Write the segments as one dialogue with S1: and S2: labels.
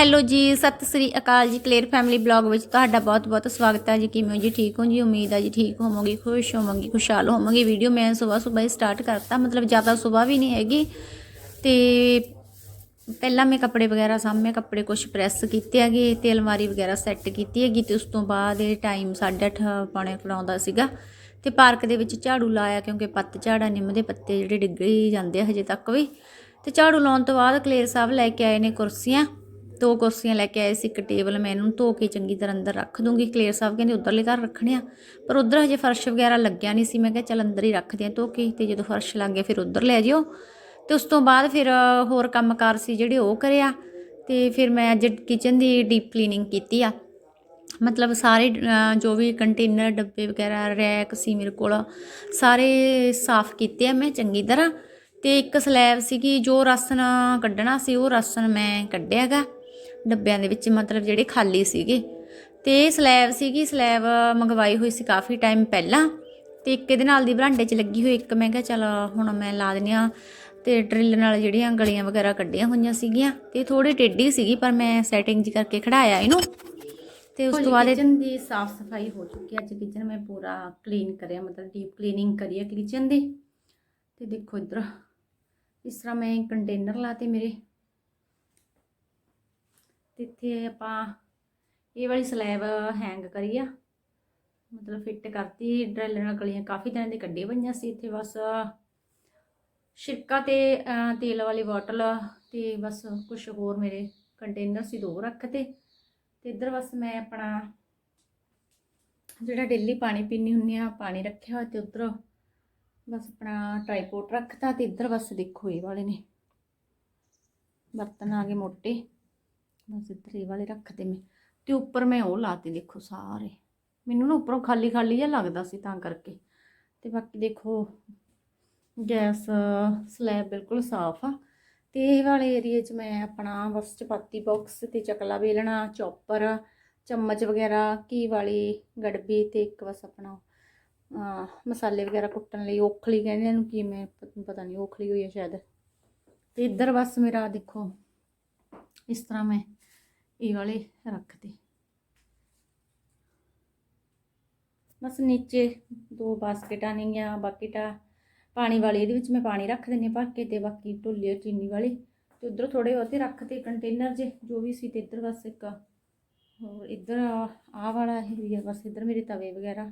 S1: Hello ਜੀ, ਸਤਿ ਸ੍ਰੀ ਅਕਾਲ ਜੀ clear family blog ਵਿੱਚ ਤੁਹਾਡਾ ਬਹੁਤ-ਬਹੁਤ ਸਵਾਗਤ ਹੈ। ਜੀ ਕਿਵੇਂ ਹੋ ਜੀ? ਠੀਕ ਹੋ ਜੀ? ਉਮੀਦ ਹੈ ਜੀ ਠੀਕ ਹੋਵੋਗੇ, ਖੁਸ਼ ਹੋਵੋਗੇ, ਖੁਸ਼ਹਾਲ ਹੋਵੋਗੇ। ਵੀਡੀਓ ਮੈਂ ਸਵੇਰ ਸਵੇਰ ਹੀ ਸਟਾਰਟ ਕਰਤਾ, ਮਤਲਬ ਜ਼ਿਆਦਾ ਸਵੇਰ ਵੀ ਨਹੀਂ ਹੈਗੀ। ਤੇ ਪਹਿਲਾਂ ਮੈਂ ਕੱਪੜੇ ਵਗੈਰਾ ਸਾਹਮਣੇ ਕੱਪੜੇ ਕੁਝ ਪ੍ਰੈਸ ਕੀਤੇ ਹੈਗੇ ਤੇ ਅਲਮਾਰੀ ਵਗੈਰਾ ਸੈੱਟ ਕੀਤੀ ਹੈਗੀ ਤੇ ਉਸ ਤੋਂ ਬਾਅਦ ਇਹ ਟਾਈਮ 8:30 ਪੌਣੇ ਕਰਾਉਂਦਾ ਸੀਗਾ। ਤੇ ਪਾਰਕ ਦੇ ਵਿੱਚ ਝਾੜੂ ਲਾਇਆ ਕਿਉਂਕਿ ਪੱਤ ਝਾੜਾ, ਨਿੰਮ ਦੇ ਪੱਤੇ ਜਿਹੜੇ ਡਿੱਗ ਜਾਂਦੇ ਆ ਹਜੇ ਤੱਕ ਵੀ। ਤੇ ਝਾੜੂ ਲਾਉਣ ਤੋਂ ਬਾਅਦ ਕਲੇਰ ਸਾਹਿਬ ਲੈ ਕੇ ਆਏ ਨੇ ਕੁਰਸੀਆਂ। ਦੋ ਕੁਰਸੀਆਂ ਲੈ ਕੇ ਆਏ ਸੀ, ਇੱਕ ਟੇਬਲ ਮੈਂ ਇਹਨੂੰ ਧੋ ਕੇ ਚੰਗੀ ਤਰ੍ਹਾਂ ਅੰਦਰ ਰੱਖ ਦੂੰਗੀ। ਕਲੇਰ ਸਾਹਿਬ ਕਹਿੰਦੇ ਉਧਰਲੇ ਘਰ ਰੱਖਣੇ ਆ। ਪਰ ਉਧਰ ਹਜੇ ਫਰਸ਼ ਵਗੈਰਾ ਲੱਗਿਆ ਨਹੀਂ ਸੀ। ਮੈਂ ਕਿਹਾ ਚੱਲ ਅੰਦਰ ਹੀ ਰੱਖਦੇ ਆ ਧੋ ਕੇ, ਤੇ ਜਦੋਂ ਫਰਸ਼ ਲੱਗ ਗਿਆ ਫਿਰ ਉਧਰ ਲੈ ਜਿਓ। ਤੇ ਉਸ ਤੋਂ ਬਾਅਦ ਫਿਰ ਹੋਰ ਕੰਮਕਾਰ ਸੀ ਜਿਹੜੇ ਉਹ ਕਰਿਆ। ਤੇ ਫਿਰ ਮੈਂ ਅੱਜ ਕਿਚਨ ਦੀ ਡੀਪ ਕਲੀਨਿੰਗ ਕੀਤੀ ਆ। ਮਤਲਬ ਸਾਰੇ ਜੋ ਵੀ ਕੰਟੇਨਰ ਡੱਬੇ ਵਗੈਰਾ ਰੈਕ ਸੀ ਮੇਰੇ ਕੋਲ, ਸਾਰੇ ਸਾਫ਼ ਕੀਤੇ ਆ ਮੈਂ ਚੰਗੀ ਤਰ੍ਹਾਂ। ਤੇ ਇੱਕ ਸਲੈਬ ਸੀਗੀ, ਜੋ ਰਾਸ਼ਨ ਕੱਢਣਾ ਸੀ, ਉਹ ਰਾਸ਼ਨ ਮੈਂ ਕੱਢਿਆਗਾ ਡੱਬਿਆਂ ਦੇ ਵਿੱਚ ਮਤਲਬ ਜਿਹੜੇ ਖਾਲੀ ਸੀਗੇ। ਤੇ ਸਲੈਬ ਸੀਗੀ ਸਲੈਬ ਮੰਗਵਾਈ ਹੋਈ ਸੀ ਕਾਫੀ ਟਾਈਮ ਪਹਿਲਾਂ। ਤੇ ਇੱਕ ਇਹਦੇ ਨਾਲ ਦੀ ਬਰਾਂਡੇ 'ਚ ਲੱਗੀ ਹੋਈ ਇੱਕ ਮੈਂ ਕਿਹਾ ਚਲ ਹੁਣ ਮੈਂ ਲਾ ਦਿੰਦੀ ਆ ਤੇ ਡਰਿੱਲ ਨਾਲ ਜਿਹੜੀਆਂ ਗਲੀਆਂ ਵਗੈਰਾ ਕੱਢੀਆਂ ਹੋਈਆਂ ਸੀਗੀਆਂ। ਤੇ ਥੋੜੀ ਟੇਢੀ ਸੀਗੀ ਪਰ ਮੈਂ ਸੈਟਿੰਗ ਜੀ ਕਰਕੇ ਖੜਾਇਆ ਇਹਨੂੰ। ਤੇ ਉਸ ਤੋਂ ਬਾਅਦ ਕਿਚਨ ਦੀ ਸਾਫ਼ ਸਫ਼ਾਈ ਹੋ ਚੁੱਕੀ ਹੈ। ਅੱਜ ਕਿਚਨ ਮੈਂ ਪੂਰਾ ਕਲੀਨ ਕਰਿਆ ਮਤਲਬ ਡੀਪ ਕਲੀਨਿੰਗ ਕਰੀ ਹੈ ਕਿਚਨ ਦੀ। ਤੇ ਦੇਖੋ ਇਧਰ ਇਸ ਤਰ੍ਹਾਂ ਮੈਂ ਕੰਟੇਨਰ ਲਾਤੇ ਮੇਰੇ। ਇੱਥੇ ਆਪਾਂ ਇਹ ਵਾਲੀ ਸਲੈਬ ਹੈਂਗ ਕਰੀ ਆ। ਮਤਲਬ ਫਿੱਟ ਕਰਤੀ ਡਰੈਲ ਨਾਲ ਗਲੀਆਂ ਕਾਫੀ ਦਿਨਾਂ ਦੀ ਕੱਢੀ ਪਈਆਂ ਸੀ ਇੱਥੇ ਬਸ। ਛਿਰਕਾ ਤੇ ਤੇਲ ਵਾਲੀ ਬੋਟਲ ਤੇ ਬਸ ਕੁਝ ਹੋਰ ਮੇਰੇ ਕੰਟੇਨਰ ਸੀ, ਦੋ ਰੱਖਤੇ ਤੇ। ਇੱਧਰ ਬਸ ਮੈਂ ਆਪਣਾ ਜਿਹੜਾ ਡੇਲੀ ਪਾਣੀ ਪੀਣੀ ਹੁੰਨੀ ਆ, ਪਾਣੀ ਰੱਖਿਆ ਹੋਇਆ ਤੇ ਉੱਧਰ ਬਸ ਆਪਣਾ ਟ੍ਰਾਈਪੋਡ ਰੱਖਤਾ ਤੇ ਇੱਧਰ ਬਸ ਦੇਖੋ ਇਹ ਵਾਲੇ ਨੇ। ਬਰਤਨ ਆ ਗਏ ਮੋਟੇ। ਬਸ ਇੱਧਰ ਇਹ ਵਾਲੇ ਰੱਖਦੇ ਮੈਂ, ਤੇ ਉੱਪਰ ਮੈਂ ਉਹ ਲਾਤੇ ਦੇਖੋ ਸਾਰੇ। ਮੈਨੂੰ ਨਾ ਉੱਪਰੋਂ ਖਾਲੀ ਖਾਲੀ ਜਿਹਾ ਲੱਗਦਾ ਸੀ ਤਾਂ ਕਰਕੇ। ਤੇ ਬਾਕੀ ਦੇਖੋ, ਗੈਸ, ਸਲੈਬ ਬਿਲਕੁਲ ਸਾਫ਼ ਆ। ਤੇ ਇਹ ਵਾਲੇ ਏਰੀਏ 'ਚ ਮੈਂ ਆਪਣਾ ਬਸ ਚਪਾਤੀ ਬਾਕਸ ਤੇ ਚਕਲਾ ਵੇਲਣਾ, ਚੌਪਰ, ਚਮਚ ਵਗੈਰਾ ਕੀ ਵਾਲੀ ਗੜਬੀ ਤੇ ਇੱਕ ਬਸ ਆਪਣਾ ਮਸਾਲੇ ਵਗੈਰਾ ਕੁੱਟਣ ਲਈ ਔਖਲੀ ਕਹਿੰਦੇ ਇਹਨੂੰ ਕੀ ਮੈਂ ਪਤਾ ਨਹੀਂ ਔਖਲੀ ਹੋਈ ਹੈ ਸ਼ਾਇਦ। ਤੇ ਇੱਧਰ ਬਸ ਮੇਰਾ ਦੇਖੋ, ਇਸ ਤਰ੍ਹਾਂ ਮੈਂ ਇਹ ਵਾਲੇ ਰੱਖਦੇ। ਬਸ ਨੀਚੇ ਦੋ ਬਾਸਕਟਾਂ ਨੇਗੀਆਂ ਬਾਕੀਟਾ ਪਾਣੀ ਵਾਲੀ, ਇਹਦੇ ਵਿੱਚ ਮੈਂ ਪਾਣੀ ਰੱਖ ਦਿੰਦੀ ਹਾਂ ਭਰ ਕੇ ਤੇ ਬਾਕੀ ਢੋਲੇ ਚੀਨੀ ਵਾਲੀ। ਤੇ ਉਧਰ ਥੋੜੇ ਬਹੁਤੇ ਰੱਖਤੇ ਕੰਟੇਨਰ ਜੇ, ਜੋ ਵੀ ਸੀ ਤੇ ਇੱਧਰ ਬਸ ਇੱਕ, ਹੋਰ ਇੱਧਰ ਆਹ ਵਾਲਾ ਏਰੀਆ ਬਸ ਇੱਧਰ ਮੇਰੇ ਤਵੇ ਵਗੈਰਾ।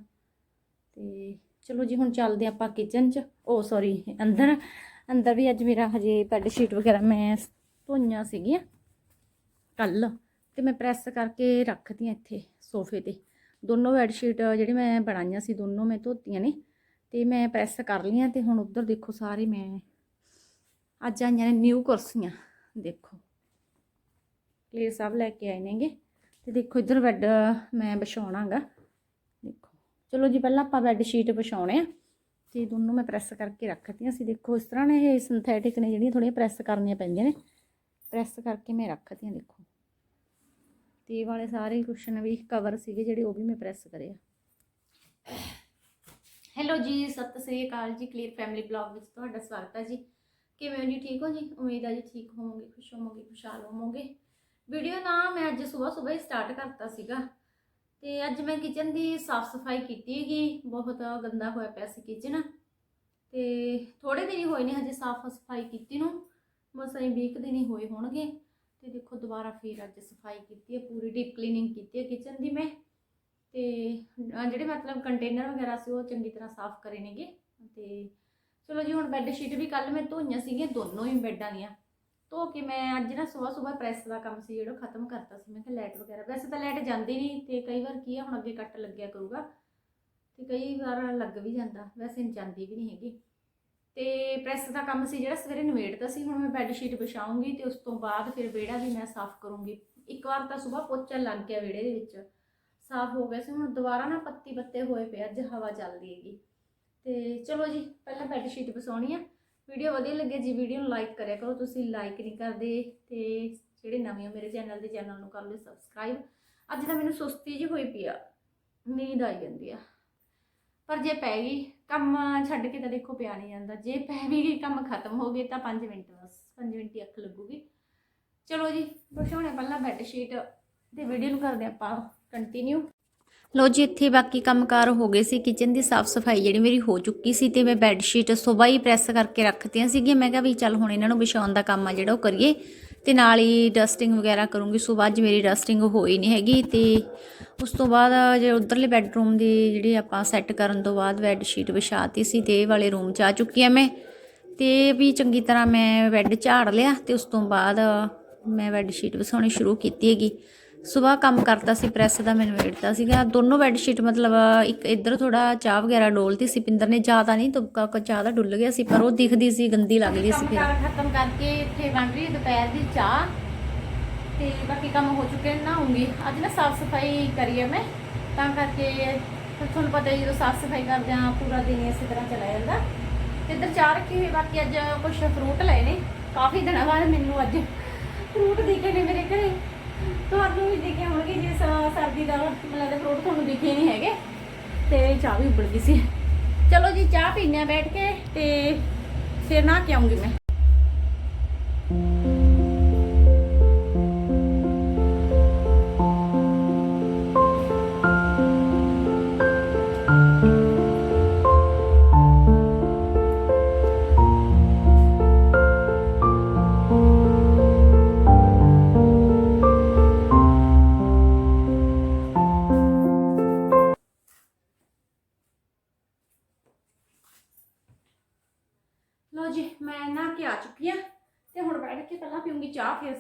S1: ਤੇ ਚਲੋ ਜੀ, ਹੁਣ ਚੱਲਦੇ ਆਪਾਂ ਕਿਚਨ 'ਚ। ਓ ਸੌਰੀ ਅੰਦਰ ਅੰਦਰ ਵੀ ਅੱਜ ਮੇਰਾ ਹਜੇ ਬੈੱਡ ਸ਼ੀਟ ਵਗੈਰਾ ਮੈਂ ਧੋਈਆਂ ਸੀਗੀਆਂ। ਕੱਲ ਤੇ ਮੈਂ ਪ੍ਰੈਸ ਕਰਕੇ ਰੱਖਦੀ ਰੱਖਤੀਆਂ ਇੱਥੇ ਸੋਫੇ ਤੇ। ਦੋਨੋਂ ਬੈੱਡਸ਼ੀਟ ਜਿਹੜੇ ਮੈਂ ਬਣਾਈਆਂ ਸੀ, ਦੋਨੋਂ ਮੈਂ ਧੋਤੀਆਂ ਨੇ। ਤੇ ਮੈਂ ਪ੍ਰੈਸ ਕਰ ਲਈਆਂ ਤੇ ਹੁਣ ਉੱਧਰ ਦੇਖੋ ਸਾਰੇ ਮੈਂ ਅੱਜ ਆਈਆਂ ਨੇ ਨਿਊ ਕੁਰਸੀਆਂ, ਦੇਖੋ। ਕਲੀਅਰ ਸਭ ਲੈ ਕੇ ਆਏ ਨੇਗੇ। ਤੇ ਦੇਖੋ ਇੱਧਰ ਬੈੱਡ ਮੈਂ ਵਿਛਾਉਣਾਗਾ। ਦੇਖੋ। ਚਲੋ ਜੀ, ਪਹਿਲਾਂ ਆਪਾਂ ਬੈੱਡ ਸ਼ੀਟ ਵਿਛਾਉਣੇ ਆ। ਤੇ ਦੋਨੋਂ ਮੈਂ ਪ੍ਰੈਸ ਕਰਕੇ ਰੱਖਤੀਆਂ ਸੀ। ਦੇਖੋ ਇਸ ਤਰ੍ਹਾਂ ਨੇ ਇਹ ਸਿੰਥੈਟਿਕ ਨੇ ਜਿਹੜੀਆਂ ਥੋੜੀਆਂ ਪ੍ਰੈਸ ਕਰਨੀਆਂ ਪੈਂਦੀਆਂ ਨੇ। ਪ੍ਰੈਸ ਕਰਕੇ ਮੈਂ ਰੱਖਤੀਆਂ, ਦੇਖੋ। ਤੇ ਵਾਲੇ ਸਾਰੇ ਕੁਸ਼ਨ ਵੀ ਕਵਰ ਸੀਗੇ ਜਿਹੜੇ ਉਹ ਵੀ ਮੈਂ ਪ੍ਰੈਸ ਕਰੇ ਹੈਲੋ ਜੀ, ਸਤਿ ਸ੍ਰੀ ਅਕਾਲ ਜੀ ਕਲੀਅਰ ਫੈਮਿਲੀ ਬਲੌਗ ਵਿੱਚ ਤੁਹਾਡਾ ਸਵਾਗਤ ਹੈ ਜੀ। ਕਿਵੇਂ ਹੋ ਜੀ? ਠੀਕ ਹੋ ਜੀ? ਉਮੀਦ ਹੈ ਜੀ ਠੀਕ ਹੋਵੋਗੇ, ਖੁਸ਼ ਹੋਵੋਗੇ, ਖੁਸ਼ਹਾਲ ਹੋਵੋਗੇ। ਵੀਡੀਓ ਨਾ ਮੈਂ ਅੱਜ ਸਵੇਰ ਸਵੇਰ ਹੀ ਸਟਾਰਟ ਕਰਤਾ ਸੀਗਾ ਤੇ ਅੱਜ ਮੈਂ ਕਿਚਨ ਦੀ ਸਾਫ਼ ਸਫ਼ਾਈ ਕੀਤੀ ਹੈਗੀ, ਬਹੁਤ ਗੰਦਾ ਹੋਇਆ ਪਿਆ ਸੀ ਕਿਚਨ ਤੇ ਥੋੜੇ ਦਿਨ ਹੀ ਹੋਏ ਨੇ ਹਜੇ ਸਾਫ਼ ਸਫ਼ਾਈ ਕੀਤੀ ਨੂੰ, ਬਸ ਐਂ 20 ਦਿਨ ਹੀ ਹੋਏ ਹੋਣਗੇ। ਤੇ ਦੇਖੋ ਦੁਬਾਰਾ ਫੇਰ ਅੱਜ ਸਫ਼ਾਈ ਕੀਤੀ ਹੈ, ਪੂਰੀ ਡੀਪ ਕਲੀਨਿੰਗ ਕੀਤੀ ਹੈ ਕਿਚਨ ਦੀ ਮੈਂ। ਤੇ ਜਿਹੜੇ ਮਤਲਬ ਕੰਟੇਨਰ ਵਗੈਰਾ ਸੀ ਉਹ ਚੰਗੀ ਤਰ੍ਹਾਂ ਸਾਫ਼ ਕਰੇ ਨੇਗੇ। ਤੇ ਚਲੋ ਜੀ, ਹੁਣ ਬੈੱਡ ਸ਼ੀਟ ਵੀ ਕੱਲ ਮੈਂ ਧੋਈਆਂ ਸੀਗੀਆਂ, ਦੋਨੋਂ ਹੀ ਬੈੱਡਾਂ ਦੀਆਂ ਧੋ ਕੇ ਮੈਂ ਅੱਜ ਨਾ ਸਵੇਰ ਸਵੇਰ ਪ੍ਰੈਸ ਦਾ ਕੰਮ ਸੀ ਜਿਹੜਾ ਖਤਮ ਕਰਤਾ ਸੀ। ਮੈਂ ਕਿਹਾ ਲਾਈਟ ਵਗੈਰਾ, ਵੈਸੇ ਤਾਂ ਲਾਈਟ ਜਾਂਦੀ ਨਹੀਂ ਤੇ ਕਈ ਵਾਰ ਕੀ ਆ, ਹੁਣ ਅੱਗੇ ਕੱਟ ਲੱਗਿਆ ਕਰੂਗਾ। ਤੇ ਕਈ ਵਾਰ ਲੱਗ ਵੀ ਜਾਂਦਾ, ਵੈਸੇ ਜਾਂਦੀ ਵੀ ਨਹੀਂ ਹੈਗੀ। ਤੇ ਪ੍ਰੈਸ ਦਾ ਕੰਮ ਸੀ ਜਿਹੜਾ ਸਵੇਰੇ ਨਿਬੇੜਤਾ ਸੀ, ਹੁਣ ਮੈਂ ਬੈੱਡ ਸ਼ੀਟ ਵਿਛਾਉਂਗੀ ਤੇ ਉਸ ਤੋਂ ਬਾਅਦ ਫਿਰ ਵਿਹੜਾ ਵੀ ਮੈਂ ਸਾਫ਼ ਕਰੂੰਗੀ। ਇੱਕ ਵਾਰ ਤਾਂ ਸਵੇਰ ਪੋਚਾ ਲੱਗ ਗਿਆ ਵਿਹੜੇ ਦੇ ਵਿੱਚ। ਸਾਫ਼ ਹੋ ਗਿਆ ਸੀ, ਹੁਣ ਦੁਬਾਰਾ ਨਾ ਪੱਤੀ ਪੱਤੇ ਹੋਏ ਪਏ ਅੱਜ ਹਵਾ ਚੱਲਦੀ ਹੈਗੀ। ਤੇ ਚਲੋ ਜੀ, ਪਹਿਲਾਂ ਬੈੱਡ ਸ਼ੀਟ ਵਿਛਾਉਣੀ ਆ। ਵੀਡੀਓ ਵਧੀਆ ਲੱਗੇ ਜੀ, ਵੀਡੀਓ ਨੂੰ ਲਾਈਕ ਕਰਿਆ ਕਰੋ, ਤੁਸੀਂ ਲਾਈਕ ਨਹੀਂ ਕਰਦੇ ਤੇ ਜਿਹੜੇ ਨਵੇਂ ਹੋ ਮੇਰੇ ਚੈਨਲ ਦੇ ਚੈਨਲ ਨੂੰ ਕਰ ਲਓ ਸਬਸਕ੍ਰਾਈਬ ਅੱਜ ਤਾਂ ਮੈਨੂੰ ਸੁਸਤੀ ਜਿਹੀ ਹੋਈ ਪਈ ਆ, ਨੀਂਦ ਆਈ ਜਾਂਦੀ ਆ। ਪਰ ਜੇ ਪੈ ਗਈ ਕੰਮ ਛੱਡ ਕੇ ਤਾਂ ਦੇਖੋ ਪਿਆ ਨਹੀਂ ਜਾਂਦਾ। ਜੇ ਪੈ ਵੀ ਗਈ, ਕੰਮ ਖਤਮ ਹੋ ਗਏ ਤਾਂ 5 ਮਿੰਟ, ਬਸ 5 ਮਿੰਟ ਹੀ ਅੱਖ ਲੱਗੂਗੀ। ਚਲੋ ਜੀ ਵਿਛਾਉਣੇ ਪਹਿਲਾਂ ਬੈੱਡ ਸ਼ੀਟ ਤੇ ਵੀਡੀਓ ਨੂੰ ਕਰਦੇ ਆਪਾਂ ਕੰਟੀਨਿਊ ਲੋ ਜੀ, ਇੱਥੇ ਬਾਕੀ ਕੰਮਕਾਰ ਹੋ ਗਏ ਸੀ। ਕਿਚਨ ਦੀ ਸਾਫ਼ ਸਫ਼ਾਈ ਜਿਹੜੀ ਮੇਰੀ ਹੋ ਚੁੱਕੀ ਸੀ ਤੇ ਮੈਂ ਬੈੱਡ ਸ਼ੀਟ ਸਵੇਰ ਹੀ ਪ੍ਰੈਸ ਕਰਕੇ ਰੱਖਤੀਆਂ ਸੀਗੀਆਂ। ਮੈਂ ਕਿਹਾ ਵੀ ਚੱਲ ਹੁਣ ਇਹਨਾਂ ਨੂੰ ਵਿਛਾਉਣ ਦਾ ਕੰਮ ਆ ਜਿਹੜਾ ਉਹ ਕਰੀਏ। ਤੇ ਨਾਲ ਹੀ ਡਸਟਿੰਗ ਵਗੈਰਾ ਕਰੂੰਗੀ। ਸਵੇਰ ਅੱਜ ਮੇਰੀ ਡਸਟਿੰਗ ਹੋਈ ਨਹੀਂ ਹੈਗੀ ਤੇ ਉਸ ਤੋਂ ਬਾਅਦ ਜੇ ਉਧਰਲੇ ਬੈੱਡਰੂਮ ਦੀ ਜਿਹੜੀ ਆਪਾਂ ਸੈੱਟ ਕਰਨ ਤੋਂ ਬਾਅਦ ਬੈੱਡ ਸ਼ੀਟ ਵਿਛਾਤੀ ਸੀ ਤੇ ਇਹ ਵਾਲੇ ਰੂਮ 'ਚ ਆ ਚੁੱਕੀ ਆ ਮੈਂ। ਤੇ ਵੀ ਚੰਗੀ ਤਰ੍ਹਾਂ ਮੈਂ ਬੈੱਡ ਝਾੜ ਲਿਆ ਤੇ ਉਸ ਤੋਂ ਬਾਅਦ ਮੈਂ ਬੈੱਡ ਸ਼ੀਟ ਵਿਛਾਉਣੀ ਸ਼ੁਰੂ ਕੀਤੀ ਹੈਗੀ। ਸਵੇਰ ਕੰਮ ਕਰਦਾ ਸੀ ਪ੍ਰੈਸ ਦਾ ਮੈਨੂੰ ਵੇੜਦਾ ਸੀਗਾ। ਦੋਨੋਂ ਬੈੱਡ ਸ਼ੀਟ ਮਤਲਬ ਇੱਕ ਇੱਧਰ ਥੋੜਾ ਚਾਹ ਵਗੈਰਾ ਡੋਲਤੀ ਸੀ ਪਿੰਦਰ ਨੇ ਜ਼ਿਆਦਾ ਨਹੀਂ ਤੁਪਕਾ ਕੋ ਚਾਹ ਦਾ ਡੁੱਲ ਗਿਆ ਸੀ ਪਰ ਉਹ ਦਿਖਦੀ ਸੀ ਗੰਦੀ ਲੱਗਦੀ ਸੀ ਫਿਰ। ਖਤਮ ਕਰਕੇ ਇੱਥੇ ਬਣ ਰਹੀ ਦੁਪਹਿਰ ਦੀ ਚਾਹ। ਤੇ ਬਾਕੀ ਕੰਮ ਹੋ ਚੁੱਕੇ ਨੇ ਨਹਾਉਂਗੀ। ਅੱਜ ਨਾ ਸਾਫ਼ ਸਫ਼ਾਈ ਕਰੀ ਹੈ ਮੈਂ ਤਾਂ ਕਰਕੇ ਤੁਹਾਨੂੰ ਪਤਾ ਹੀ ਜਦੋਂ ਸਾਫ਼ ਸਫ਼ਾਈ ਕਰਦੇ ਆ ਪੂਰਾ ਦਿਨ ਇਸੇ ਤਰ੍ਹਾਂ ਚਲਾ ਜਾਂਦਾ। ਤੇ ਇੱਧਰ ਚਾਹ ਰੱਖੀ ਹੋਈ ਬਾਕੀ ਅੱਜ ਕੁਝ ਫਰੂਟ ਲਏ ਨੇ। ਕਾਫੀ ਦਿਨਾਂ ਬਾਅਦ ਮੈਨੂੰ ਅੱਜ ਫਰੂਟ ਦਿਖੇ ਨੇ ਮੇਰੇ ਘਰੇ। ਤੁਹਾਨੂੰ ਵੀ ਦਿਖੇ ਹੋਣਗੇ, ਜੇ ਸਰਦੀ ਦਾ ਮਤਲਬ ਫਰੂਟ ਤੁਹਾਨੂੰ ਦਿਖੇ ਨਹੀਂ ਹੈਗੇ। ਤੇ ਚਾਹ ਵੀ ਉਬਲ ਗਈ ਸੀ। ਚਲੋ ਜੀ, ਚਾਹ ਪੀਣੇ ਆ ਬੈਠ ਕੇ ਤੇ ਫਿਰ ਨਾ ਕੇ ਆਉਂਗੀ ਮੈਂ।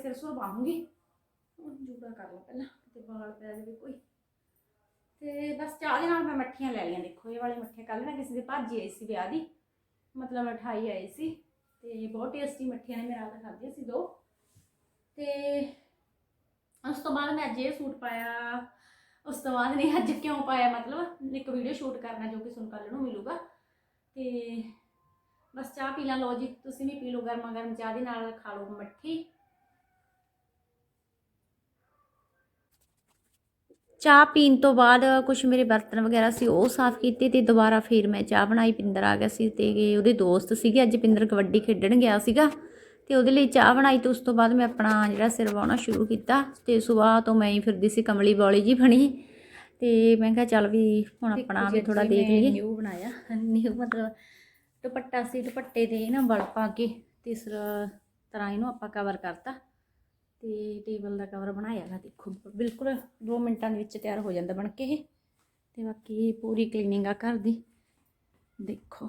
S1: ਸਿਰ ਸੁਰ ਬਾਹੂੰਗੀ ਹੁਣ ਜੂੜਾ ਕਰ ਲਾ ਪਹਿਲਾਂ ਤੇ ਵਾਲ ਪੈ ਜਾਵੇ ਕੋਈ। ਤੇ ਬਸ ਚਾਹ ਦੇ ਨਾਲ ਮੈਂ ਮੱਠੀਆਂ ਲੈ ਲਈਆਂ। ਦੇਖੋ, ਇਹ ਵਾਲੀ ਮੱਠੇ ਕੱਲ ਨਾ ਕਿਸੇ ਦੇ ਭਾਜੀ ਆਈ ਸੀ ਵਿਆਹ ਦੀ। ਮਤਲਬ ਮਠਾਈ ਆਈ ਸੀ। ਤੇ ਬਹੁਤ ਟੇਸਟੀ ਮੱਠੀਆਂ ਨੇ ਮੇਰੇ ਨਾਲ ਖਾਧੀਆਂ ਸੀ ਦੋ। ਤੇ ਉਸ ਤੋਂ ਬਾਅਦ ਮੈਂ ਅੱਜ ਇਹ ਸੂਟ ਪਾਇਆ। ਉਸ ਤੋਂ ਬਾਅਦ ਨਹੀਂ, ਅੱਜ ਕਿਉਂ ਪਾਇਆ? ਮਤਲਬ ਇੱਕ ਵੀਡੀਓ ਸ਼ੂਟ ਕਰਨਾ ਜੋ ਕਿ ਤੁਹਾਨੂੰ ਕੱਲ ਨੂੰ ਮਿਲੂਗਾ। ਤੇ ਬਸ ਚਾਹ ਪੀ ਲਾਂ। ਲਓ ਜੀ, ਤੁਸੀਂ ਵੀ ਪੀ ਲਓ ਗਰਮਾ ਗਰਮ ਚਾਹ ਦੇ ਨਾਲ ਖਾ ਲਓ ਮੱਠੀ। ਚਾਹ ਪੀਣ ਤੋਂ ਬਾਅਦ ਕੁਝ ਮੇਰੇ ਬਰਤਨ ਵਗੈਰਾ ਸੀ ਉਹ ਸਾਫ਼ ਕੀਤੇ ਤੇ ਦੁਬਾਰਾ ਫੇਰ ਮੈਂ ਚਾਹ ਬਣਾਈ ਪਿੰਦਰ ਆ ਗਿਆ ਸੀ ਤੇ ਉਹਦੇ ਦੋਸਤ ਸੀਗੇ ਅੱਜ ਪਿੰਦਰ ਕਬੱਡੀ ਖੇਡਣ ਗਿਆ ਸੀਗਾ ਤੇ ਉਹਦੇ ਲਈ ਚਾਹ ਬਣਾਈ ਤੇ ਉਸ ਤੋਂ ਬਾਅਦ ਮੈਂ ਆਪਣਾ ਜਿਹੜਾ ਸਿਰ ਵਾਉਣਾ ਸ਼ੁਰੂ ਕੀਤਾ ਤੇ ਸਵੇਰ ਤੋਂ ਮੈਂ ਹੀ ਫਿਰਦੀ ਸੀ ਕਮਲੀ ਬੌਲੀ ਜੀ ਬਣੀ ਤੇ ਮੈਂ ਕਿਹਾ ਚੱਲ ਵੀ ਹੁਣ ਆਪਣਾ ਵੀ ਥੋੜਾ ਦੇਖ ਲਈਏ। ਨਿਊ ਬਣਾਇਆ ਨਿਊ ਮਤਲਬ ਦੁਪੱਟਾ ਸੀ ਦੁਪੱਟੇ ਦੇ ਨਾ ਵਲ ਪਾ ਕੇ ਤੀਸਰਾ ਤਰ੍ਹਾਂ ਇਹਨੂੰ ਆਪਾਂ ਕਵਰ ਕਰਤਾ। ਤੇ ਟੇਬਲ ਦਾ ਕਵਰ ਬਣਾਇਆ ਵਾ ਦੇਖੋ, ਬਿਲਕੁਲ 2 ਮਿੰਟਾਂ ਦੇ ਵਿੱਚ ਤਿਆਰ ਹੋ ਜਾਂਦਾ ਬਣ ਕੇ ਇਹ। ਤੇ ਬਾਕੀ ਪੂਰੀ ਕਲੀਨਿੰਗ ਆ ਘਰ ਦੀ। ਦੇਖੋ।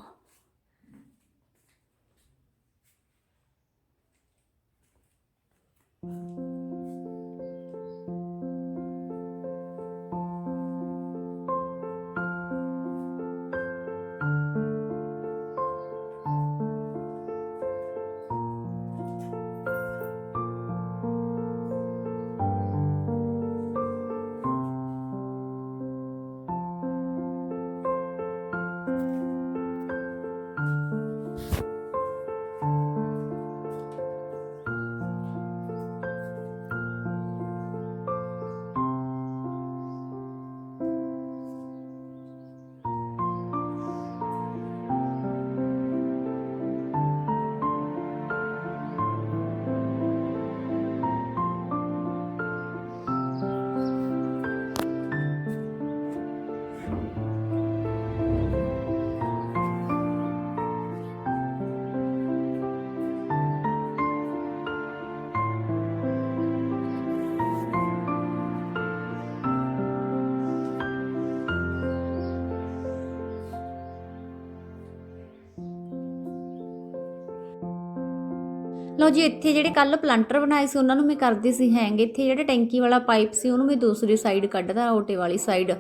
S1: ਲਓ ਜੀ ਇੱਥੇ ਜਿਹੜੇ ਕੱਲ ਪਲਾਂਟਰ ਬਣਾਏ ਸੀ ਉਹਨਾਂ ਨੂੰ ਮੈਂ ਕਰਦੀ ਸੀ ਹੈਂਗ ਇੱਥੇ ਜਿਹੜਾ ਟੈਂਕੀ ਵਾਲਾ ਪਾਈਪ ਸੀ ਉਹਨੂੰ ਮੈਂ ਦੂਸਰੀ ਸਾਈਡ ਕੱਢਦਾ ਓਟੇ ਵਾਲੀ ਸਾਈਡ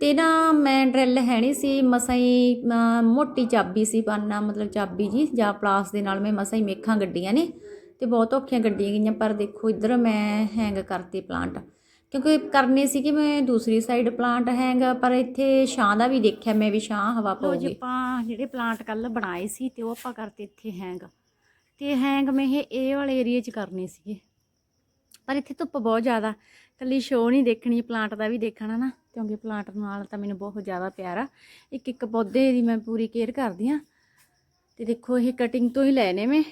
S1: ਤੇ ਨਾ ਮੈਂ ਡਰਿਲ ਹੈ ਨਹੀਂ ਸੀ ਮਸਾਂ ਹੀ ਮੋਟੀ ਚਾਬੀ ਸੀ ਪਾਨਾ ਮਤਲਬ ਚਾਬੀ ਜੀ ਜਾਂ ਪਲਾਸ ਦੇ ਨਾਲ ਮੈਂ ਮਸਾਂ ਹੀ ਮੇਖਾਂ ਗੱਡੀਆਂ ਨੇ। ਤੇ ਬਹੁਤ ਔਖੀਆਂ ਗੱਡੀਆਂ ਗਈਆਂ ਪਰ ਦੇਖੋ ਇੱਧਰ ਮੈਂ ਹੈਂਗ ਕਰਤੇ ਪਲਾਂਟ ਕਿਉਂਕਿ ਕਰਨੇ ਸੀ ਕਿ ਮੈਂ ਦੂਸਰੀ ਸਾਈਡ ਪਲਾਂਟ ਹੈਂਗ ਪਰ ਇੱਥੇ ਛਾਂ ਦਾ ਵੀ ਦੇਖਿਆ ਮੈਂ ਵੀ ਛਾਂ ਹਵਾ ਪਊਗੀ ਆਪਾਂ ਜਿਹੜੇ ਪਲਾਂਟ ਕੱਲ ਬਣਾਏ ਸੀ ਤੇ ਉਹ ਆਪਾਂ ਕਰਤੇ ਇੱਥੇ ਹੈਂਗ ਤੇ ਹੈਂਗ ਮੈਂ ਇਹ ਇਹ ਵਾਲੇ ਏਰੀਏ 'ਚ ਕਰਨੇ ਸੀਗੇ। ਪਰ ਇੱਥੇ ਧੁੱਪ ਬਹੁਤ ਜ਼ਿਆਦਾ ਕੱਲੀ ਸ਼ੋਅ ਨਹੀਂ ਦੇਖਣੀ ਪਲਾਂਟ ਦਾ ਵੀ ਦੇਖਣਾ ਨਾ, ਕਿਉਂਕਿ ਪਲਾਂਟ ਨਾਲ ਤਾਂ ਮੈਨੂੰ ਬਹੁਤ ਜ਼ਿਆਦਾ ਪਿਆਰ ਆ। ਇੱਕ ਇੱਕ ਪੌਦੇ ਦੀ ਮੈਂ ਪੂਰੀ ਕੇਅਰ ਕਰਦੀ ਆ ਤੇ ਦੇਖੋ, ਇਹ ਕਟਿੰਗ ਤੋਂ ਹੀ ਲੈਣੇ ਮੈਂ।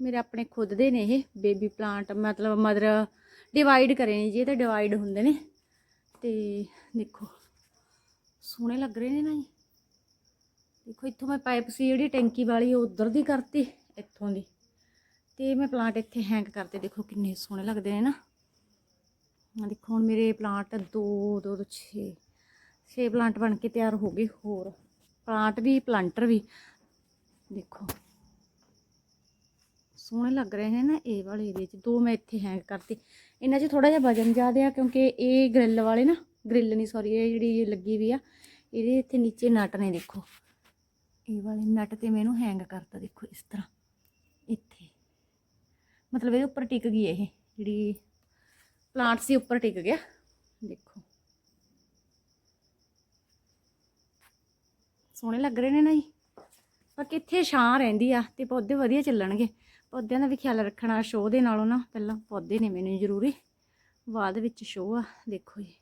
S1: ਮੇਰੇ ਆਪਣੇ ਖੁਦ ਦੇ ਨੇ ਇਹ ਬੇਬੀ ਪਲਾਂਟ ਮਤਲਬ ਮਦਰ ਡਿਵਾਈਡ ਕਰੇ ਨੇ ਜੀ, ਇਹ ਤਾਂ ਡਿਵਾਈਡ ਹੁੰਦੇ ਨੇ। ਤੇ ਦੇਖੋ, ਸੋਹਣੇ ਲੱਗ ਰਹੇ ਨੇ ਨਾ ਜੀ। ਦੇਖੋ, ਇੱਥੋਂ ਮੈਂ ਪਾਈਪ ਸੀ ਜਿਹੜੀ ਟੈਂਕੀ ਵਾਲੀ, ਉਹ ਉਧਰ ਦੀ ਕਰਤੀ, ਇੱਥੋਂ ਦੀ। ਤੇ ਮੈਂ ਪਲਾਂਟ ਇੱਥੇ ਹੈਂਗ ਕਰਤੇ ਦੇਖੋ ਕਿੰਨੇ ਸੋਹਣੇ ਲੱਗਦੇ ਨੇ ਨਾ। ਆ ਦੇਖੋ ਹੁਣ ਮੇਰੇ ਪਲਾਂਟ 2 2 ਤੋਂ 6 6 ਪਲਾਂਟ ਬਣ ਕੇ ਤਿਆਰ ਹੋ ਗਏ ਹੋਰ। ਪਲਾਂਟ ਵੀ ਪਲਾਂਟਰ ਵੀ। ਦੇਖੋ। ਸੋਹਣੇ ਲੱਗ ਰਹੇ ਨੇ ਨਾ ਇਹ ਵਾਲੇ ਇਹਦੇ ਚ। ਦੋ ਮੈਂ ਇੱਥੇ ਹੈਂਗ ਕਰਤੇ। ਇਹਨਾਂ 'ਚ ਥੋੜਾ ਜਿਹਾ ਵਜਨ ਜ਼ਿਆਦਾ ਆ ਕਿਉਂਕਿ ਇਹ ਗ੍ਰਿਲ ਵਾਲੇ ਨਾ ਗ੍ਰਿਲ ਨਹੀਂ ਸੌਰੀ ਇਹ ਜਿਹੜੀ ਲੱਗੀ ਵੀ ਆ, ਇਹਦੇ ਇੱਥੇ ਨੀਚੇ ਨਟ ਨੇ ਦੇਖੋ। ਇਹ ਵਾਲੇ ਨਟ ਤੇ ਮੈਂ ਇਹਨੂੰ ਹੈਂਗ ਕਰਤਾ ਦੇਖੋ ਇਸ ਤਰ੍ਹਾਂ। ਇੱਥੇ। ਮਤਲਬ ਇਹਦੇ ਉੱਪਰ ਟਿਕ ਗਈ ਇਹ, ਜਿਹੜੀ ਪਲਾਂਟ ਸੀ ਉੱਪਰ ਟਿਕ ਗਿਆ। ਦੇਖੋ। ਸੋਹਣੇ ਲੱਗ ਰਹੇ ਨੇ ਨਾ ਜੀ। ਪਰ ਕਿੱਥੇ ਛਾਂ ਰਹਿੰਦੀ ਆ ਤੇ ਪੌਦੇ ਵਧੀਆ ਚੱਲਣਗੇ। ਪੌਦਿਆਂ ਦਾ ਵੀ ਖਿਆਲ ਰੱਖਣਾ ਸ਼ੋਅ ਦੇ ਨਾਲੋਂ ਨਾ ਪਹਿਲਾਂ ਪੌਦੇ ਨੇ ਮੈਨੂੰ ਜ਼ਰੂਰੀ। ਬਾਅਦ ਵਿੱਚ ਸ਼ੋਅ ਆ, ਦੇਖੋ ਜੀ।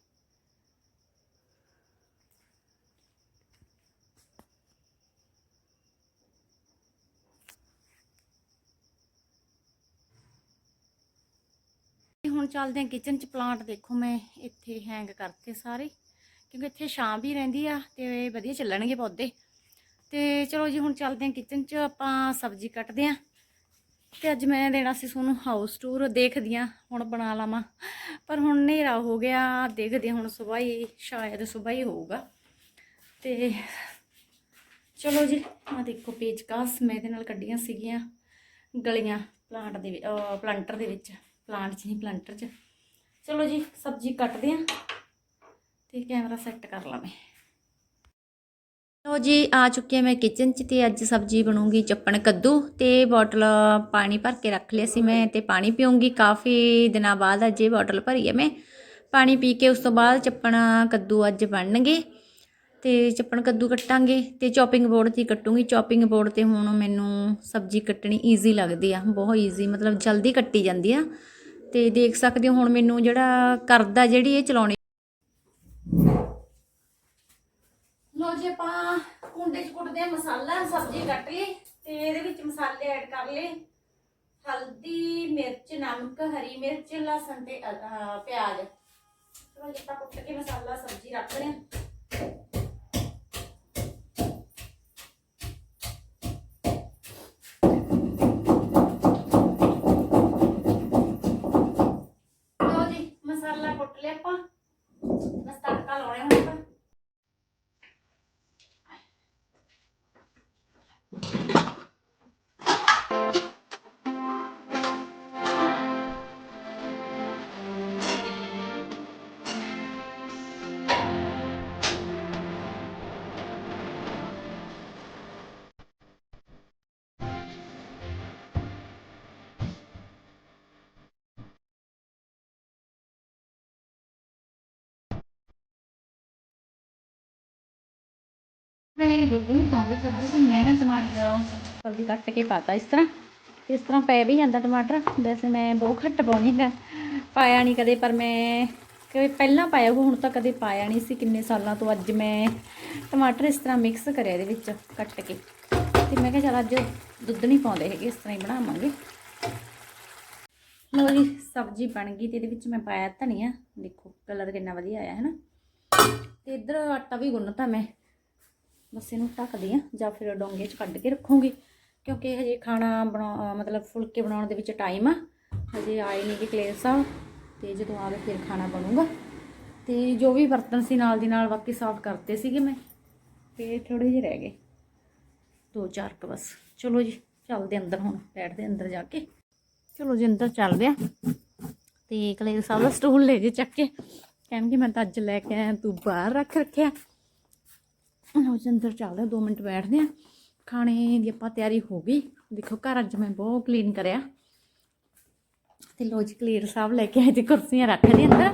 S1: ਹੁਣ ਚੱਲਦੇ ਹਾਂ ਕਿਚਨ ਚ ਪਲਾਂਟ ਦੇਖੋ ਮੈਂ ਇੱਥੇ ਹੈਂਗ ਕਰਤੇ ਸਾਰੇ, ਕਿਉਂਕਿ ਇੱਥੇ ਛਾਂ ਵੀ ਰਹਿੰਦੀ ਆ ਤੇ ਵਧੀਆ ਚੱਲਣਗੇ ਪੌਦੇ। ਤੇ ਚਲੋ ਜੀ ਹੁਣ ਚੱਲਦੇ ਹਾਂ ਕਿਚਨ ਚ, ਆਪਾਂ ਸਬਜ਼ੀ ਕੱਟਦੇ ਹਾਂ। ਤੇ ਅੱਜ ਮੈਂ ਦੇਣਾ ਸੀ ਤੁਹਾਨੂੰ ਹਾਊਸ ਟੂਰ ਦੇਖਦੀ ਹਾਂ, ਹੁਣ ਬਣਾ ਲਵਾਂ। ਪਰ ਹੁਣ ਹਨੇਰਾ ਹੋ ਗਿਆ, ਦੇਖਦੇ ਹਾਂ ਹੁਣ ਸਵੇਰ ਹੀ ਸ਼ਾਇਦ ਸਵੇਰ ਹੀ ਹੋਊਗਾ। ਤੇ ਚਲੋ ਜੀ ਆ ਦੇਖੋ ਪੇਚਕਾਸ ਮੈਂ ਇਹਦੇ ਨਾਲ ਕੱਢੀਆਂ ਸੀਗੀਆਂ ਗਲੀਆਂ ਪਲਾਂਟ ਦੇ ਪਲਾਂਟਰ ਦੇ ਵਿੱਚ। ਪਲਾਂਟ 'ਚ ਨਹੀਂ, ਪਲਾਂਟਰ 'ਚ। ਚਲੋ ਜੀ, ਸਬਜ਼ੀ ਕੱਟਦੇ ਆਂ ਤੇ ਕੈਮਰਾ ਸੈੱਟ ਕਰ ਲਾਂ ਮੈਂ। ਲੋ ਜੀ, ਆ ਚੁੱਕੀ ਹਾਂ ਮੈਂ ਕਿਚਨ 'ਚ ਤੇ ਅੱਜ ਸਬਜ਼ੀ ਬਣੂਗੀ ਚੱਪਣ ਕੱਦੂ ਤੇ ਬੋਟਲ ਪਾਣੀ ਭਰ ਕੇ ਰੱਖ ਲਿਆ ਸੀ ਮੈਂ ਤੇ ਪਾਣੀ ਪੀਉਂਗੀ ਕਾਫੀ ਦਿਨਾਂ ਬਾਅਦ ਅੱਜ ਇਹ ਬੋਟਲ ਭਰੀ ਹੈ ਮੈਂ। ਪਾਣੀ ਪੀ ਕੇ ਉਸ ਤੋਂ ਬਾਅਦ ਚੱਪਣ ਕੱਦੂ ਅੱਜ ਬਣਨਗੇ ਤੇ ਚੱਪਣ ਕੱਦੂ ਕੱਟਾਂਗੇ ਤੇ ਚੌਪਿੰਗ ਬੋਰਡ 'ਤੇ ਹੀ ਕੱਟੂੰਗੀ। ਚੌਪਿੰਗ ਬੋਰਡ ਤੇ ਹੁਣ ਮੈਨੂੰ ਸਬਜ਼ੀ ਕੱਟਣੀ ਈਜ਼ੀ ਲੱਗਦੀ ਆ, ਬਹੁਤ ਈਜ਼ੀ ਮਤਲਬ ਜਲਦੀ ਕੱਟੀ ਜਾਂਦੀ ਆ। ਤੇ ਦੇਖ ਸਕਦੇ ਹੋ ਹੁਣ ਮੈਨੂੰ ਜਿਹੜਾ ਕਰਦਾ ਜਿਹੜੀ ਇਹ ਚਲਾਉਣੀ। ਲੋ ਜੀ ਆਪਾਂ ਕੁੰਡੇ 'ਚ ਕੁੱਟਦੇ ਆ ਮਸਾਲਾ, ਸਬਜ਼ੀ ਕੱਟ ਲਈ ਤੇ ਇਹਦੇ ਵਿੱਚ ਮਸਾਲੇ ਐਡ ਕਰ ਲਏ। ਹਲਦੀ, ਮਿਰਚ, ਨਮਕ, ਹਰੀ ਮਿਰਚ, ਲਸਣ ਤੇ ਪਿਆਜ਼। ਚਲੋ ਜੀ ਆਪਾਂ ਕੁੱਟ ਕੇ ਮਸਾਲਾ, ਸਬਜ਼ੀ ਰੱਖ ਰਹੇ ਹਾਂ ਸਬਜ਼ੀ ਕੱਟ ਕੇ ਪਾਤਾ ਇਸ ਤਰ੍ਹਾਂ। ਇਸ ਤਰ੍ਹਾਂ ਪੈ ਵੀ ਜਾਂਦਾ ਟਮਾਟਰ। ਵੈਸੇ ਮੈਂ ਬਹੁਤ ਘੱਟ ਪਾਉਣੀ ਹੈ। ਪਾਇਆ ਨਹੀਂ ਕਦੇ, ਪਰ ਮੈਂ ਕਿ ਪਹਿਲਾਂ ਪਾਇਆ ਹੁਣ ਤਾਂ ਕਦੇ ਪਾਇਆ ਨਹੀਂ ਸੀ। ਕਿੰਨੇ ਸਾਲਾਂ ਤੋਂ ਅੱਜ ਮੈਂ ਟਮਾਟਰ ਇਸ ਤਰ੍ਹਾਂ ਮਿਕਸ ਕਰਿਆ ਇਹਦੇ ਵਿੱਚ, ਕੱਟ ਕੇ। ਤੇ ਮੈਂ ਕਿਹਾ ਚਲ ਅੱਜ ਦੁੱਧ ਨਹੀਂ ਪਾਉਂਦੇ ਹੈਗੇ, ਇਸ ਤਰ੍ਹਾਂ ਹੀ ਬਣਾਵਾਂਗੇ। ਲਓ ਜੀ, ਸਬਜ਼ੀ ਬਣ ਗਈ ਤੇ ਇਹਦੇ ਵਿੱਚ ਮੈਂ ਪਾਇਆ ਧਨੀਆ। ਦੇਖੋ, ਕਲਰ ਕਿੰਨਾ ਵਧੀਆ ਆਇਆ, ਹੈ ਨਾ? ਤੇ ਇੱਧਰ ਆਟਾ ਵੀ ਗੁੰਨਤਾ ਮੈਂ। ਬਸ ਇਹਨੂੰ ਢੱਕਦੀ ਆ, ਜਾਂ ਫਿਰ ਡੋਂਗੇ 'ਚ ਕੱਢ ਕੇ ਰੱਖੂੰਗੀ। ਕਿਉਂਕਿ ਹਜੇ ਖਾਣਾ ਬਣਾ ਮਤਲਬ ਫੁਲਕੇ ਬਣਾਉਣ ਦੇ ਵਿੱਚ ਟਾਈਮ ਆ। ਹਜੇ ਆਏ ਨਹੀਂ ਕਿ ਕਲੇਰ ਸਾਹਿਬ ਤੇ ਜਦੋਂ ਆਵੇ ਫਿਰ ਖਾਣਾ ਬਣੂਗਾ। ਤੇ ਜੋ ਵੀ ਬਰਤਨ ਸੀ ਨਾਲ ਦੀ ਨਾਲ ਬਾਕੀ ਸਾਫ਼ ਕਰਤੇ ਸੀਗੇ ਮੈਂ, ਤੇ ਥੋੜੇ ਜਿਹੇ ਰਹਿ ਗਏ। ਦੋ ਚਾਰ ਕੁ ਬਸ। ਚਲੋ ਜੀ, ਚੱਲਦੇ ਅੰਦਰ ਹੁਣ, ਬੈਠਦੇ ਅੰਦਰ ਜਾ ਕੇ। ਚਲੋ ਜੀ, ਅੰਦਰ ਚੱਲਦੇ ਆ ਤੇ ਕਲੇਰ ਸਾਹਿਬ ਦਾ ਸਟੂਲ ਲੈ ਜੇ ਚੱਕ ਕੇ, ਕਹਿਣਗੇ ਮੈਂ ਤਾਂ ਅੱਜ ਲੈ ਕੇ ਆਇਆ, ਤੂੰ ਬਾਹਰ ਰੱਖ ਰੱਖਿਆ। ਲਓ ਜੀ ਅੰਦਰ ਚੱਲਦੇ 2 ਮਿੰਟ ਬੈਠਦੇ ਆ। ਖਾਣੇ ਦੀ ਆਪਾਂ ਤਿਆਰੀ ਹੋ ਗਈ। ਦੇਖੋ ਘਰ ਅੱਜ ਮੈਂ ਬਹੁਤ ਕਲੀਨ ਕਰਿਆ। ਤੇ ਲੋ ਜੀ ਕਲੀਅਰ ਸਾਹਿਬ ਲੈ ਕੇ ਆਏ ਤੇ ਕੁਰਸੀਆਂ ਰੱਖ ਲਈ ਅੰਦਰ।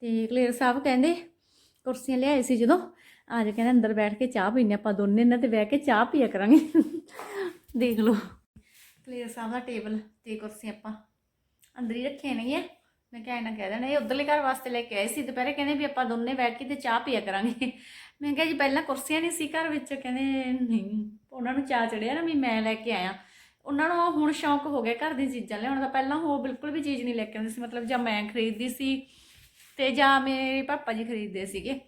S1: ਤੇ ਕਲੀਅਰ ਸਾਹਿਬ ਕਹਿੰਦੇ, ਕੁਰਸੀਆਂ ਲਿਆਏ ਸੀ ਜਦੋਂ। ਅੱਜ ਕਹਿੰਦੇ ਅੰਦਰ ਬੈਠ ਕੇ ਚਾਹ ਪੀਨੇ ਆਪਾਂ ਦੋਨੇ, ਇਹਨਾਂ ਤੇ ਬਹਿ ਕੇ ਚਾਹ ਪੀਆ ਕਰਾਂਗੇ। ਦੇਖ ਲਓ। ਕਲੀਅਰ ਸਾਹਿਬ ਦਾ ਟੇਬਲ ਤੇ ਕੁਰਸੀ ਆਪਾਂ ਅੰਦਰ ਹੀ ਰੱਖੇ ਨੇਗੇ ਮੈਂ ਕਿਹਾ ਇਹਨਾਂ ਕਹਿ ਦੇਣਾ, ਇਹ ਉਧਰਲੇ ਘਰ ਵਾਸਤੇ ਲੈ ਕੇ ਆਏ ਸੀ। ਦੁਪਹਿਰੇ ਕਹਿੰਦੇ ਵੀ ਆਪਾਂ ਦੋਨੇ ਬੈਠ ਕੇ ਤੇ ਚਾਹ ਪੀਆ ਕਰਾਂਗੇ। ਮੈਂ ਕਿਹਾ ਜੀ ਪਹਿਲਾਂ ਕੁਰਸੀਆਂ ਨਹੀਂ ਸੀ ਘਰ ਵਿੱਚ, ਕਹਿੰਦੇ ਨਹੀਂ, ਉਹਨਾਂ ਨੂੰ ਚਾਹ ਚੜਿਆ ਨਾ ਵੀ ਮੈਂ ਲੈ ਕੇ ਆਇਆ। ਉਹਨਾਂ ਨੂੰ ਹੁਣ ਸ਼ੌਂਕ ਹੋ ਗਿਆ ਘਰ ਦੀਆਂ ਚੀਜ਼ਾਂ ਲਿਆਉਣ ਦਾ। ਪਹਿਲਾਂ ਉਹ ਬਿਲਕੁਲ ਵੀ ਚੀਜ਼ ਨਹੀਂ ਲੈ ਕੇ ਆਉਂਦੇ ਸੀ, ਮਤਲਬ ਜਾਂ ਮੈਂ ਖਰੀਦਦੀ ਸੀ ਤੇ ਜਾਂ ਮੇਰੇ ਪਾਪਾ ਜੀ ਖਰੀਦਦੇ ਸੀਗੇ।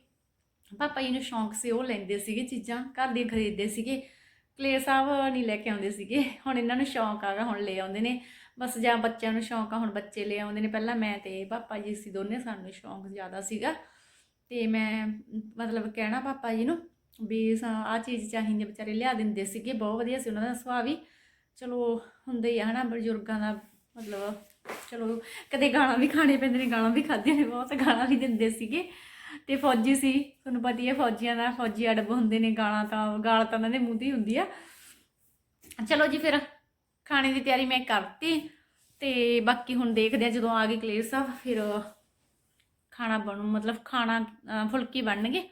S1: ਪਾਪਾ ਜੀ ਨੂੰ ਸ਼ੌਂਕ ਸੀ ਉਹ ਲੈਂਦੇ ਸੀਗੇ ਚੀਜ਼ਾਂ, ਘਰ ਦੀਆਂ ਖਰੀਦਦੇ ਸੀਗੇ। ਕਲੇਰ ਸਾਹਿਬ ਨਹੀਂ ਲੈ ਕੇ ਆਉਂਦੇ ਸੀਗੇ, ਹੁਣ ਇਹਨਾਂ ਨੂੰ ਸ਼ੌਂਕ ਆ ਹੁਣ ਲੈ ਆਉਂਦੇ ਨੇ। ਬਸ ਜਾਂ ਬੱਚਿਆਂ ਨੂੰ ਸ਼ੌਂਕ ਆ, ਹੁਣ ਬੱਚੇ ਲੈ ਆਉਂਦੇ ਨੇ। ਪਹਿਲਾਂ ਮੈਂ ਤੇ ਪਾਪਾ ਜੀ ਸੀ ਦੋਨੇ, ਸਾਨੂੰ ਸ਼ੌਂਕ ਜ਼ਿਆਦਾ ਸੀਗਾ। ਤੇ ਮੈਂ, ਮਤਲਬ ਕਹਿਣਾ ਪਾਪਾ ਜੀ ਨੂੰ ਵੀ ਆ ਚੀਜ਼ ਚਾਹੀਦੀ ਵਿਚਾਰੇ ਲਿਆ ਦਿੰਦੇ ਸੀਗੇ, ਬਹੁਤ ਵਧੀਆ ਸੀ ਉਹਨਾਂ ਦਾ ਸੁਭਾਅ ਵੀ। ਚਲੋ ਹੁੰਦੇ ਹੀ ਆ ਹਨਾ, ਬਜ਼ੁਰਗਾਂ ਦਾ ਮਤਲਬ ਚਲੋ ਕਦੇ ਗਾਲਾਂ ਵੀ ਖਾਣੇ ਪੈਂਦੇ ਨੇ, ਗਾਲਾਂ ਵੀ ਖਾਧੀਆਂ ਨੇ, ਬਹੁਤ ਗਾਲਾਂ ਵੀ ਦਿੰਦੇ ਸੀਗੇ। ਤੇ ਫੌਜੀ ਸੀ, ਤੁਹਾਨੂੰ ਪਤਾ ਹੀ ਹੈ ਫੌਜੀਆਂ ਦਾ, ਫੌਜੀ ਅਡਬ ਹੁੰਦੇ ਨੇ, ਗਾਲਾਂ ਤਾਂ, ਗਾਲ ਤਾਂ ਉਹਨਾਂ ਦੇ ਮੂੰਹ ਤੇ ਹੁੰਦੀ ਆ। ਚਲੋ ਜੀ ਫਿਰ, ਖਾਣੇ ਦੀ ਤਿਆਰੀ ਮੈਂ ਕਰਤੀ ਤੇ ਬਾਕੀ ਹੁਣ ਦੇਖਦੇ ਆ ਜਦੋਂ ਆ ਗਏ ਕਲੇਰ ਸਾਹਿਬ, ਫਿਰ ਖਾਣਾ ਬਣੂ, ਮਤਲਬ ਖਾਣਾ ਫੁਲਕੀ ਬਣਨਗੇ।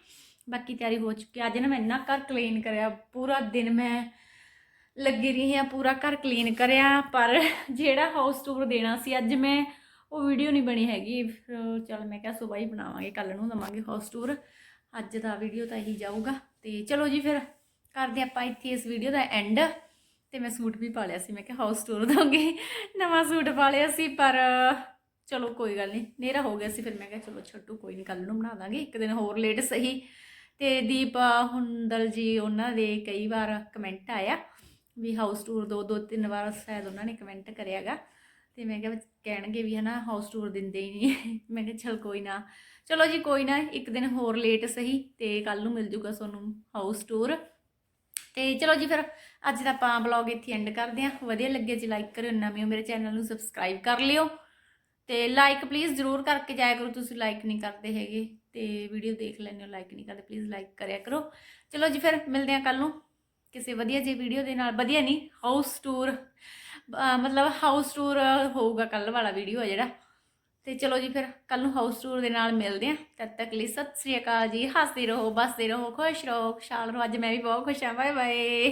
S1: ਬਾਕੀ ਤਿਆਰੀ ਹੋ ਚੁੱਕੀ ਅੱਜ ਨਾ ਮੈਂ ਇੰਨਾ ਘਰ ਕਲੀਨ ਕਰਿਆ, ਪੂਰਾ ਦਿਨ ਮੈਂ ਲੱਗੀ ਰਹੀ ਹਾਂ, ਪੂਰਾ ਘਰ ਕਲੀਨ ਕਰਿਆ। ਪਰ ਜਿਹੜਾ ਹਾਊਸ ਟੂਰ ਦੇਣਾ ਸੀ, ਅੱਜ ਮੈਂ ਉਹ ਵੀਡੀਓ ਨਹੀਂ ਬਣੀ ਹੈਗੀ। ਫਿਰ ਚਲ ਮੈਂ ਕਿਹਾ ਸਵੇਰ ਹੀ ਬਣਾਵਾਂਗੇ ਕੱਲ ਨੂੰ ਦਵਾਂਗੇ ਹਾਊਸ ਟੂਰ ਅੱਜ ਦਾ ਵੀਡੀਓ ਤਾਂ ਇਹੀ ਜਾਊਗਾ। ਤੇ ਚਲੋ ਜੀ ਫਿਰ ਕਰਦੇ ਆਪਾਂ ਇੱਥੇ ਇਸ ਵੀਡੀਓ ਦਾ ਐਂਡ ਤੇ ਮੈਂ ਸੂਟ ਵੀ ਪਾ ਲਿਆ ਸੀ। ਮੈਂ ਕਿਹਾ ਹਾਊਸ ਟੂਰ ਦਾਂਗੇ ਨਵਾਂ ਸੂਟ ਪਾ ਲਿਆ ਸੀ, ਪਰ ਚਲੋ ਕੋਈ ਗੱਲ ਨਹੀਂ ਨੇਰਾ ਹੋ ਗਿਆ ਸੀ ਫਿਰ ਮੈਂ ਕਿਹਾ ਚਲੋ ਛੱਡੂ, ਕੋਈ ਨਹੀਂ ਕੱਲ ਨੂੰ ਬਣਾ ਦਾਂਗੇ, ਇੱਕ ਦਿਨ ਹੋਰ ਲੇਟ ਸਹੀ। ਤੇ ਦੀਪ, ਹੁੰਦਲ ਜੀ ਉਹਨਾਂ ਦੇ ਕਈ ਵਾਰ ਕਮੈਂਟ ਆਇਆ ਵੀ ਹਾਊਸ ਟੂਰ ਦੋ ਦੋ, ਤਿੰਨ ਵਾਰ ਸ਼ਾਇਦ ਉਹਨਾਂ ਨੇ ਕਮੈਂਟ ਕਰਿਆਗਾ ਤੇ ਮੈਂ ਕਿਹਾ ਕਹਿਣਗੇ ਵੀ ਹਨਾ ਹਾਊਸ ਟੂਰ ਦਿੰਦੇ ਹੀ ਨਹੀਂ ਮੈਂ ਕਿਹਾ ਚਲ ਕੋਈ ਨਾ, ਚਲੋ ਜੀ ਕੋਈ ਨਾ, ਇੱਕ ਦਿਨ ਹੋਰ ਲੇਟ ਸਹੀ ਤੇ ਕੱਲ ਨੂੰ ਮਿਲ ਜੂਗਾ ਤੁਹਾਨੂੰ ਹਾਊਸ ਟੂਰ ਤੇ ਚਲੋ ਜੀ ਫਿਰ ਅੱਜ ਦਾ ਆਪਾਂ ਬਲੌਗ ਇੱਥੇ ਐਂਡ ਕਰਦੇ ਹਾਂ। ਵਧੀਆ ਲੱਗੇ ਜੀ ਲਾਈਕ ਕਰਿਓ, ਨਵੇਂ ਹੋ ਮੇਰੇ ਚੈਨਲ ਨੂੰ ਸਬਸਕ੍ਰਾਈਬ ਕਰ ਲਿਓ। ਤੇ ਲਾਈਕ ਪਲੀਜ਼ ਜ਼ਰੂਰ ਕਰਕੇ ਜਾਇਆ ਕਰੋ, ਤੁਸੀਂ ਲਾਈਕ ਨਹੀਂ ਕਰਦੇ ਹੈਗੇ ਤੇ ਵੀਡੀਓ ਦੇਖ ਲੈਂਦੇ ਹੋ ਲਾਈਕ ਨਹੀਂ ਕਰਦੇ ਪਲੀਜ਼ ਲਾਈਕ ਕਰਿਆ ਕਰੋ। ਚਲੋ ਜੀ ਫਿਰ ਮਿਲਦੇ ਹਾਂ ਕੱਲ ਨੂੰ ਕਿਸੇ ਵਧੀਆ ਜਿਹੀ ਵੀਡੀਓ ਦੇ ਨਾਲ, ਵਧੀਆ ਨਹੀਂ ਹਾਊਸ ਟੂਰ ਮਤਲਬ ਹਾਊਸ ਟੂਰ ਹੋਊਗਾ ਕੱਲ ਵਾਲਾ ਵੀਡੀਓ ਹੈ ਜਿਹੜਾ। ਤੇ ਚਲੋ ਜੀ ਫਿਰ ਕੱਲ ਨੂੰ ਹਾਊਸ ਟੂਰ ਦੇ ਨਾਲ ਮਿਲਦੇ ਹਾਂ। ਤਦ ਤੱਕ ਲਈ ਸਤਿ ਸ੍ਰੀ ਅਕਾਲ ਜੀ, ਹੱਸਦੇ ਰਹੋ, ਬਸਦੇ ਰਹੋ, ਖੁਸ਼ ਰਹੋ, ਖੁਸ਼ਹਾਲ ਰਹੋ। ਅੱਜ ਮੈਂ ਵੀ ਬਹੁਤ ਖੁਸ਼ ਹਾਂ ਬਾਏ ਬਾਏ